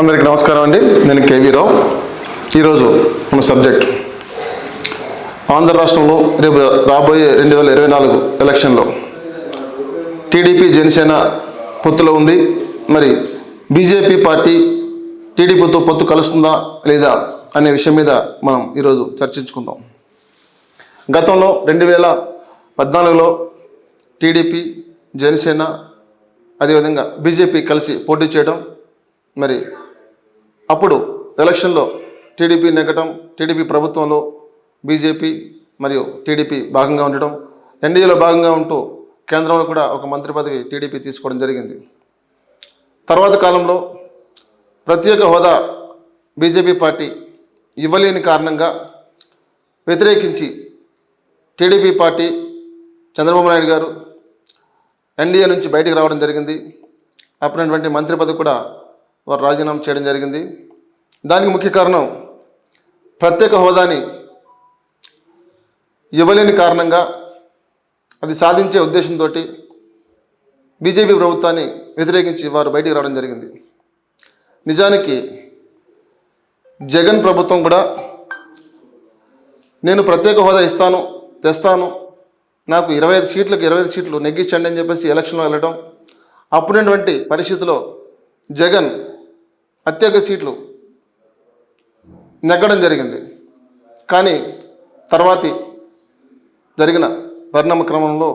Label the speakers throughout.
Speaker 1: అందరికీ నమస్కారం అండి. నేను కేవీ రావు. ఈరోజు మన సబ్జెక్ట్ ఆంధ్ర రాష్ట్రంలో రేపు రాబోయే రెండు వేల ఇరవై నాలుగు ఎలక్షన్లో టీడీపీ జనసేన పొత్తులో ఉంది. మరి బీజేపీ పార్టీ టీడీపీతో పొత్తు కలుస్తుందా లేదా అనే విషయం మీద మనం ఈరోజు చర్చించుకుందాం. గతంలో రెండు వేల పద్నాలుగులో టీడీపీ జనసేన అదేవిధంగా బీజేపీ కలిసి పోటీ చేయడం మరి అప్పుడు ఎలక్షన్లో టీడీపీ నెగ్గటం టీడీపీ ప్రభుత్వంలో బీజేపీ మరియు టీడీపీ భాగంగా ఉండటం ఎన్డీఏలో భాగంగా ఉంటూ కేంద్రంలో కూడా ఒక మంత్రి పదవి టీడీపీ తీసుకోవడం జరిగింది. తర్వాత కాలంలో ప్రత్యేక హోదా బీజేపీ పార్టీ ఇవ్వలేని కారణంగా వ్యతిరేకించి టీడీపీ పార్టీ చంద్రబాబు నాయుడు గారు ఎన్డీఏ నుంచి బయటకు రావడం జరిగింది. అప్పుడున్నటువంటి మంత్రి పదవి కూడా వారు రాజీనామా చేయడం జరిగింది. దానికి ముఖ్య కారణం ప్రత్యేక హోదాని ఇవ్వలేని కారణంగా అది సాధించే ఉద్దేశంతో బీజేపీ ప్రభుత్వాన్ని వ్యతిరేకించి వారు బయటికి రావడం జరిగింది. నిజానికి జగన్ ప్రభుత్వం కూడా నేను ప్రత్యేక హోదా ఇస్తాను తెస్తాను నాకు ఇరవై ఐదు సీట్లకు ఇరవై ఐదు సీట్లు నెగ్గించండి అని చెప్పేసి ఎలక్షన్లో వెళ్ళడం అప్పుడున్నటువంటి పరిస్థితిలో జగన్ అత్యధిక సీట్లు నెగ్గడం జరిగింది. కానీ తర్వాతి జరిగిన పరిణామ క్రమంలో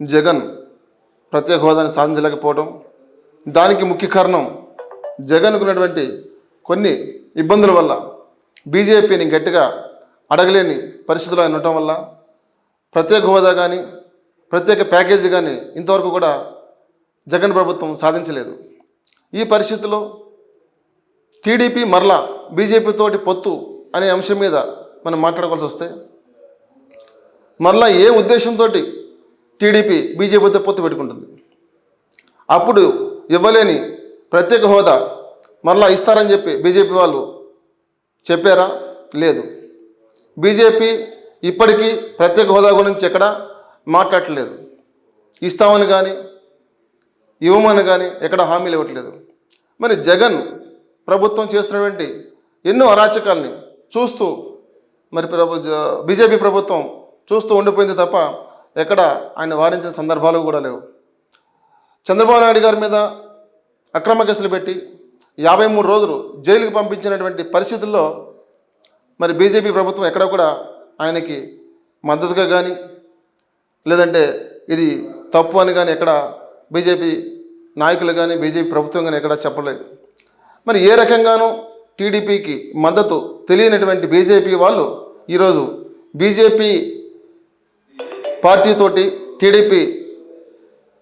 Speaker 1: జగన్ ప్రత్యేక హోదాని సాధించలేకపోవడం దానికి ముఖ్య కారణం జగన్కు ఉన్నటువంటి కొన్ని ఇబ్బందుల వల్ల బీజేపీని గట్టిగా అడగలేని పరిస్థితులు ఆయన ఉండటం వల్ల ప్రత్యేక హోదా కానీ ప్రత్యేక ప్యాకేజీ కానీ ఇంతవరకు కూడా జగన్ ప్రభుత్వం సాధించలేదు. ఈ పరిస్థితిలో టీడీపీ మరలా బీజేపీతోటి పొత్తు అనే అంశం మీద మనం మాట్లాడుకోవాల్సి వస్తే మరలా ఏ ఉద్దేశంతో టీడీపీ బీజేపీతో పొత్తు పెట్టుకుంటుంది? అప్పుడు ఇవ్వలేని ప్రత్యేక హోదా మరలా ఇస్తారని చెప్పి బీజేపీ వాళ్ళు చెప్పారా? లేదు. బీజేపీ ఇప్పటికీ ప్రత్యేక హోదా గురించి ఎక్కడ మాట్లాడలేదు ఇస్తామని కానీ ఇవ్వమని కానీ ఎక్కడ హామీలు ఇవ్వట్లేదు. మరి జగన్ ప్రభుత్వం చేస్తున్నటువంటి ఎన్నో అరాచకాల్ని చూస్తూ మరి ప్రభు బీజేపీ ప్రభుత్వం చూస్తూ ఉండిపోయింది తప్ప ఎక్కడ ఆయన వారించిన సందర్భాలు కూడా లేవు. చంద్రబాబు నాయుడు గారి మీద అక్రమ కేసులు పెట్టి యాభై మూడు రోజులు జైలుకి పంపించినటువంటి పరిస్థితుల్లో మరి బీజేపీ ప్రభుత్వం ఎక్కడ కూడా ఆయనకి మద్దతుగా కానీ లేదంటే ఇది తప్పు అని కానీ ఎక్కడ బీజేపీ నాయకులు కానీ బీజేపీ ప్రభుత్వం కానీ ఎక్కడ చెప్పలేదు. మరి ఏ రకంగానూ టీడీపీకి మద్దతు తెలియనటువంటి బీజేపీ వాళ్ళు ఈరోజు బీజేపీ పార్టీతోటి టీడీపీ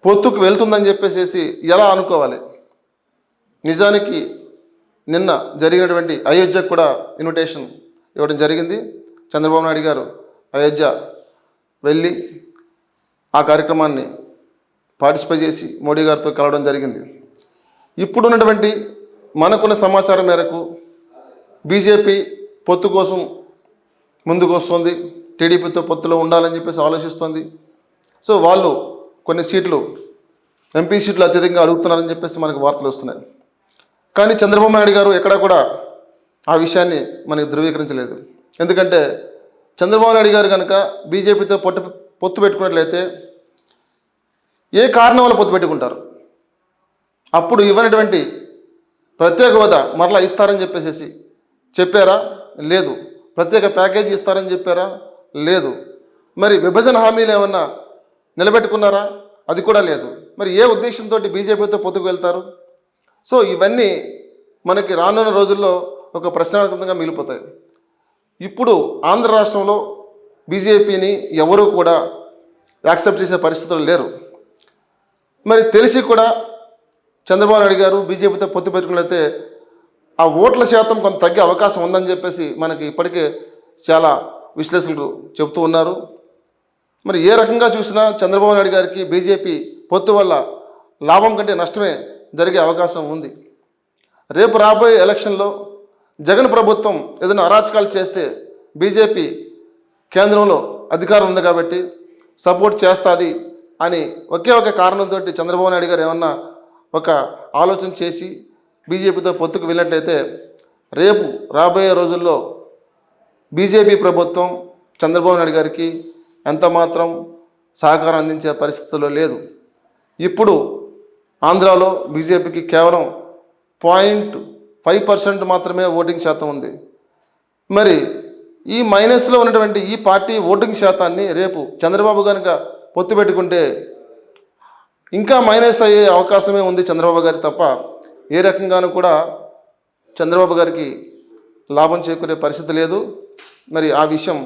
Speaker 1: పొత్తుకు వెళ్తుందని చెప్పేసి ఎలా అనుకోవాలి? నిజానికి నిన్న జరిగినటువంటి అయోధ్యకు కూడా ఇన్విటేషన్ ఇవ్వడం జరిగింది. చంద్రబాబు నాయుడు గారు అయోధ్య వెళ్ళి ఆ కార్యక్రమాన్ని పార్టిసిపేట్ చేసి మోడీ గారితో కలవడం జరిగింది. ఇప్పుడున్నటువంటి మనకున్న సమాచారం మేరకు బీజేపీ పొత్తు కోసం ముందుకు వస్తుంది. టీడీపీతో పొత్తులో ఉండాలని చెప్పేసి ఆలోచిస్తుంది. సో వాళ్ళు కొన్ని సీట్లు ఎంపీ సీట్లు అత్యధికంగా అడుగుతున్నారని చెప్పేసి మనకు వార్తలు వస్తున్నాయి. కానీ చంద్రబాబు నాయుడు గారు ఎక్కడా కూడా ఆ విషయాన్ని మనకి ధృవీకరించలేదు. ఎందుకంటే చంద్రబాబు నాయుడు గారు కనుక బీజేపీతో పొట్టు పొత్తు పెట్టుకున్నట్లయితే ఏ కారణం వల్ల పొత్తు పెట్టుకుంటారు? అప్పుడు ఇవ్వనటువంటి ప్రత్యేక హోదా మరలా ఇస్తారని చెప్పేసి చెప్పారా? లేదు. ప్రత్యేక ప్యాకేజీ ఇస్తారని చెప్పారా? లేదు. మరి విభజన హామీలు ఏమన్నా నిలబెట్టుకున్నారా? అది కూడా లేదు. మరి ఏ ఉద్దేశంతో బీజేపీతో పొత్తుకు వెళ్తారు? సో ఇవన్నీ మనకి రానున్న రోజుల్లో ఒక ప్రశ్నార్థకంగా మిగిలిపోతాయి. ఇప్పుడు ఆంధ్ర రాష్ట్రంలో బీజేపీని ఎవరూ కూడా యాక్సెప్ట్ చేసే పరిస్థితులు లేరు. మరి తెలిసి కూడా చంద్రబాబు నాయుడు గారు బీజేపీతో పొత్తు పెట్టుకున్నట్లయితే ఆ ఓట్ల శాతం కొంత తగ్గే అవకాశం ఉందని చెప్పేసి మనకి ఇప్పటికే చాలా విశ్లేషకులు చెబుతూ ఉన్నారు. మరి ఏ రకంగా చూసినా చంద్రబాబు నాయుడు గారికి బీజేపీ పొత్తు వల్ల లాభం కంటే నష్టమే జరిగే అవకాశం ఉంది. రేపు రాబోయే ఎలక్షన్లో జగన్ ప్రభుత్వం ఏదైనా అరాచకాలు చేస్తే బీజేపీ కేంద్రంలో అధికారం ఉంది కాబట్టి సపోర్ట్ చేస్తుంది అని ఒకే ఒక కారణంతో చంద్రబాబు నాయుడు గారు ఏమన్నా ఒక ఆలోచన చేసి బీజేపీతో పొత్తుకు వెళ్ళినట్లయితే రేపు రాబోయే రోజుల్లో బీజేపీ ప్రభుత్వం చంద్రబాబు నాయుడు గారికి ఎంత మాత్రం సహకారం అందించే పరిస్థితుల్లో లేదు. ఇప్పుడు ఆంధ్రాలో బీజేపీకి కేవలం పాయింట్ ఫైవ్ పర్సెంట్ మాత్రమే ఓటింగ్ శాతం ఉంది. మరి ఈ మైనస్లో ఉన్నటువంటి ఈ పార్టీ ఓటింగ్ శాతాన్ని రేపు చంద్రబాబు కనుక పొత్తు పెట్టుకుంటే ఇంకా మైనస్ అయ్యే అవకాశమే ఉంది చంద్రబాబు గారి తప్ప. ఏ రకంగానూ కూడా చంద్రబాబు గారికి లాభం చేకూరే పరిస్థితి లేదు. మరి ఆ విషయం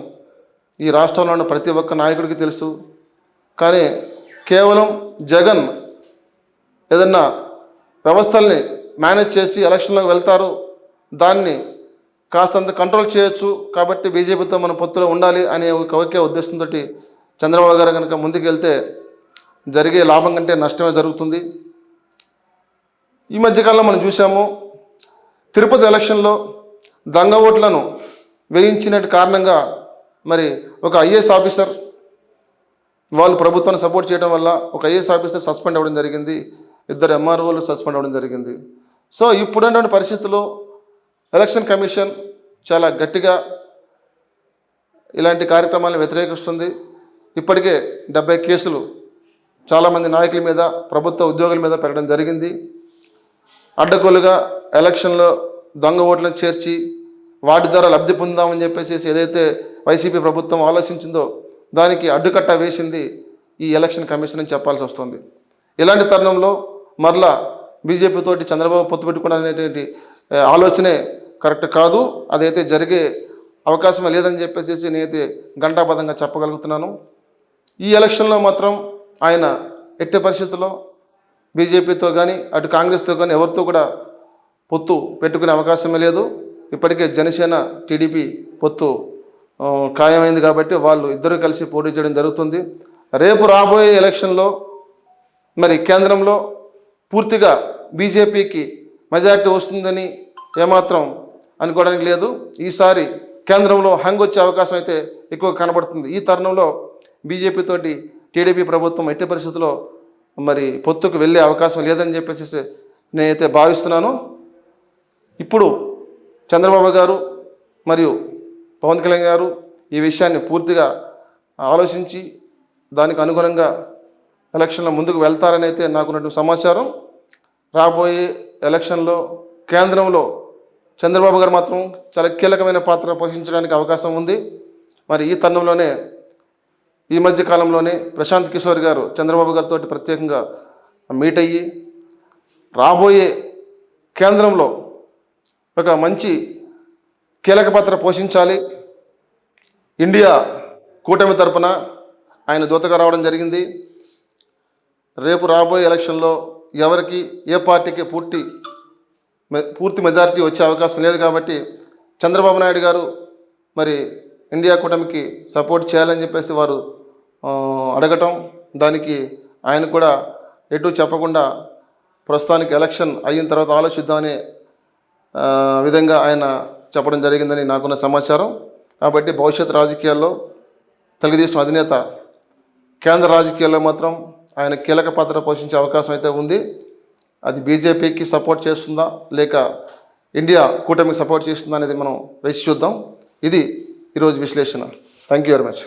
Speaker 1: ఈ రాష్ట్రంలో ఉన్న ప్రతి ఒక్క నాయకుడికి తెలుసు. కానీ కేవలం జగన్ ఏదన్నా వ్యవస్థల్ని మేనేజ్ చేసి ఎలక్షన్లోకి వెళ్తారు. దాన్ని కాస్తంత కంట్రోల్ చేయొచ్చు. కాబట్టి బీజేపీతో మన పొత్తులో ఉండాలి అనే ఒక ఒకే ఉద్దేశంతో చంద్రబాబు గారు కనుక ముందుకు వెళ్తే జరిగే లాభం కంటే నష్టమే జరుగుతుంది. ఈ మధ్యకాలంలో మనం చూసాము తిరుపతి ఎలక్షన్లో దొంగ ఓట్లను వేయించిన కారణంగా మరి ఒక ఐఏఎస్ ఆఫీసర్ వాళ్ళు ప్రభుత్వాన్ని సపోర్ట్ చేయడం వల్ల ఒక ఐఏఎస్ ఆఫీసర్ సస్పెండ్ అవ్వడం జరిగింది ఇద్దరు ఎంఆర్ఓలు సస్పెండ్ అవ్వడం జరిగింది. సో ఇప్పుడున్నటువంటి పరిస్థితుల్లో ఎలక్షన్ కమిషన్ చాలా గట్టిగా ఇలాంటి కార్యక్రమాలను వ్యతిరేకిస్తుంది. ఇప్పటికే డెబ్బై కేసులు చాలామంది నాయకుల మీద ప్రభుత్వ ఉద్యోగుల మీద పెట్టడం జరిగింది. అడ్డగోలుగా ఎలక్షన్లో దొంగ ఓట్లను చేర్చి వాటి ద్వారా లబ్ధి పొందామని చెప్పేసి ఏదైతే వైసీపీ ప్రభుత్వం ఆలోచించిందో దానికి అడ్డుకట్ట వేసింది ఈ ఎలక్షన్ కమిషన్ అని చెప్పాల్సి వస్తుంది. ఇలాంటి తరుణంలో మరలా బీజేపీతోటి చంద్రబాబు పొత్తు పెట్టుకోవడం అనేటువంటి ఆలోచనే కరెక్ట్ కాదు. అదైతే జరిగే అవకాశం లేదని చెప్పేసి నేనైతే ఘంటాపదంగా చెప్పగలుగుతున్నాను. ఈ ఎలక్షన్లో మాత్రం ఆయన ఎట్టి పరిస్థితుల్లో బీజేపీతో కానీ అటు కాంగ్రెస్తో కానీ ఎవరితో కూడా పొత్తు పెట్టుకునే అవకాశమే లేదు. ఇప్పటికే జనసేన టీడీపీ పొత్తు ఖాయమైంది కాబట్టి వాళ్ళు ఇద్దరు కలిసి పోటీ చేయడం జరుగుతుంది. రేపు రాబోయే ఎలక్షన్లో మరి కేంద్రంలో పూర్తిగా బీజేపీకి మెజార్టీ వస్తుందని ఏమాత్రం అనుకోవడానికి లేదు. ఈసారి కేంద్రంలో హంగ్ వచ్చే అవకాశం అయితే ఎక్కువ కనబడుతుంది. ఈ తరుణంలో బీజేపీతోటి టీడీపీ ప్రభుత్వం ఎట్టి పరిస్థితుల్లో మరి పొత్తుకు వెళ్ళే అవకాశం లేదని చెప్పేసి నేనైతే భావిస్తున్నాను. ఇప్పుడు చంద్రబాబు గారు మరియు పవన్ కళ్యాణ్ గారు ఈ విషయాన్ని పూర్తిగా ఆలోచించి దానికి అనుగుణంగా ఎలక్షన్లో ముందుకు వెళ్తారని అయితే నాకున్నటువంటి సమాచారం. రాబోయే ఎలక్షన్లో కేంద్రంలో చంద్రబాబు గారు మాత్రం చాలా కీలకమైన పాత్ర పోషించడానికి అవకాశం ఉంది. మరి ఈ తరుణంలోనే ఈ మధ్య కాలంలోనే ప్రశాంత్ కిషోర్ గారు చంద్రబాబు గారితో ప్రత్యేకంగా మీట్ అయ్యి రాబోయే కేంద్రంలో ఒక మంచి కీలక పాత్ర పోషించాలి. ఇండియా కూటమి తరపున ఆయన దూతగా రావడం జరిగింది. రేపు రాబోయే ఎలక్షన్లో ఎవరికి ఏ పార్టీకి పూర్తి పూర్తి మెజారిటీ వచ్చే అవకాశం లేదు కాబట్టి చంద్రబాబు నాయుడు గారు మరి ఇండియా కూటమికి సపోర్ట్ చేయాలని చెప్పేసి వారు అడగటం దానికి ఆయన కూడా ఎటు చెప్పకుండా ప్రస్తుతానికి ఎలక్షన్ అయిన తర్వాత ఆలోచిద్దామనే విధంగా ఆయన చెప్పడం జరిగిందని నాకున్న సమాచారం. కాబట్టి భవిష్యత్ రాజకీయాల్లో తెలుగుదేశం అధినేత కేంద్ర రాజకీయాల్లో మాత్రం ఆయన కీలక పాత్ర పోషించే అవకాశం అయితే ఉంది. అది బీజేపీకి సపోర్ట్ చేస్తుందా లేక ఇండియా కూటమికి సపోర్ట్ చేస్తుందా అనేది మనం వేసి చూద్దాం. ఇది ఈరోజు విశ్లేషణ. Thank you very much